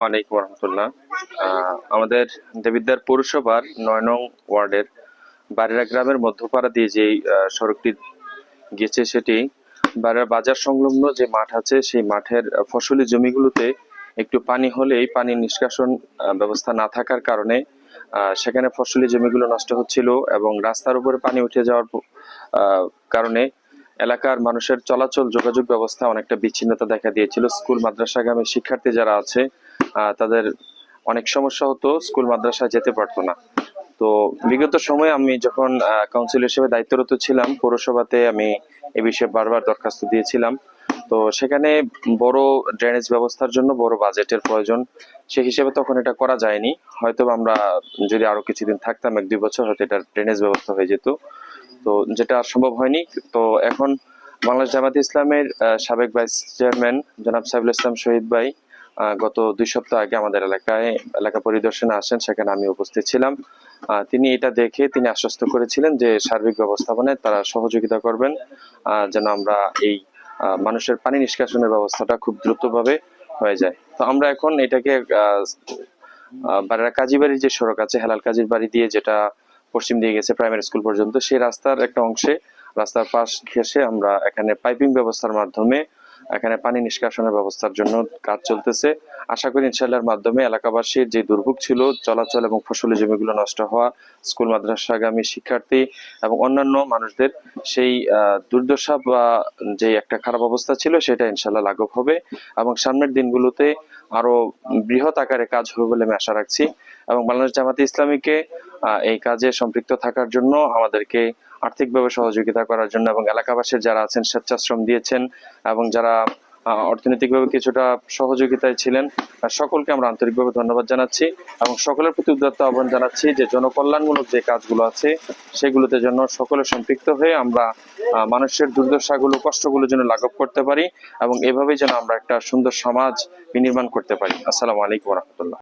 আলাইকুম রহমতুল্লাহ। আমাদের দেবিদ্বার পৌরসভার নয় নং ওয়ার্ডের বাড়িরা গ্রামের মধ্যপাড়া দিয়ে যে সড়কটি গেছে সেটি বাড়ির বাজার সংলগ্ন যে মাঠ আছে সেই মাঠের ফসলি জমিগুলোতে একটু পানি হলেই পানি নিষ্কাশন ব্যবস্থা না থাকার কারণে সেখানে ফসলি জমিগুলো নষ্ট হচ্ছিল এবং রাস্তার উপরে পানি উঠে যাওয়ার কারণে এলাকার মানুষের চলাচল যোগাযোগ ব্যবস্থা অনেকটা বিচ্ছিন্নতা দেখা দিয়েছিল। স্কুল মাদ্রাসাগামী শিক্ষার্থী যারা আছে তাদের অনেক সমস্যা হতো, স্কুল, মাদ্রাসায় যেতে পারতো না। তো বিগত সময়ে আমি যখন কাউন্সিল হিসেবে দায়িত্বরত ছিলাম, পৌরসভাতে আমি এ বিষয়ে বারবার দরখাস্ত দিয়েছিলাম। তো সেখানে বড় ড্রেনেজ ব্যবস্থার জন্য বড় বাজেটের প্রয়োজন। সেই হিসেবে তখন এটা করা যায়নি। হয়তো আমরা যদি আরও কিছুদিন থাকতাম, এক দুই বছর, হয়তো এটা ড্রেনেজ ব্যবস্থা হয়ে যেত। তো যেটা আর সম্ভব হয়নি। তো এখন বাংলাদেশ জামাত ইসলামের সাবেক ভাইস চেয়ারম্যান জনাব সাইফুল ইসলাম শহীদ ভাই গত দুই সপ্তাহ আগে আমাদের এলাকায় এলাকা পরিদর্শনে আসেন সেখানে আমি উপস্থিত ছিলাম। তিনি এটা দেখে তিনি আশ্বস্ত করেছিলেন যে সার্বিক ব্যবস্থাপনায় তারা সহযোগিতা করবেন। যেন আমরা এই মানুষের পানি নিষ্কাশনের ব্যবস্থাটা খুব দ্রুতভাবে হয়ে যায়। তো আমরা এখন এটাকে আহ, বারেরা কাজীবাড়ির যে সড়ক আছে হেলাল কাজীর বাড়ি দিয়ে যেটা পশ্চিম দিয়ে গেছে প্রাইমারি স্কুল পর্যন্ত, সেই রাস্তার একটা অংশে, রাস্তার পাশ ঘেসে আমরা এখানে পাইপিং ব্যবস্থার মাধ্যমে, এখানে পানি নিষ্কাশনের ব্যবস্থার জন্য কাজ চলতেছে। আশা করি ইনশাল্লাহর মাধ্যমে এলাকাবাসীর যে দুর্ভোগ ছিল, চলাচল এবং ফসলি জমিগুলো নষ্ট হওয়া, স্কুল, মাদ্রাসাগামী শিক্ষার্থী এবং অন্যান্য মানুষদের সেই দুর্দশা বা যে একটা খারাপ অবস্থা ছিল, সেটা ইনশাল্লাহ লাঘব হবে এবং সামনের দিনগুলোতে আরও বৃহৎ আকারে কাজ হবে বলে আমি আশা রাখছি। এবং বাংলাদেশ জামাতে ইসলামীকে এই কাজে সম্পৃক্ত থাকার জন্য আমাদেরকে আর্থিকভাবে সহযোগিতা করার জন্য এবং এলাকাবাসীর যারা আছেন, স্বেচ্ছাশ্রম দিয়েছেন এবং যারা অর্থনৈতিকভাবে কিছুটা সহযোগিতায় ছিলেন সকলকে আমরা আন্তরিকভাবে ধন্যবাদ জানাচ্ছি এবং সকলের প্রতি উদ্যত্ত আহ্বান জানাচ্ছি যে জনকল্যাণমূলক যে কাজগুলো আছে, সেগুলোতে যেন সকলে সম্পৃক্ত হয়ে আমরা মানুষের দুর্দশাগুলো, কষ্টগুলো যেন লাঘব করতে পারি এবং এভাবেই যেন আমরা একটা সুন্দর সমাজ বিনির্মাণ করতে পারি। আসসালামু আলাইকুম রহমতুল্লাহ।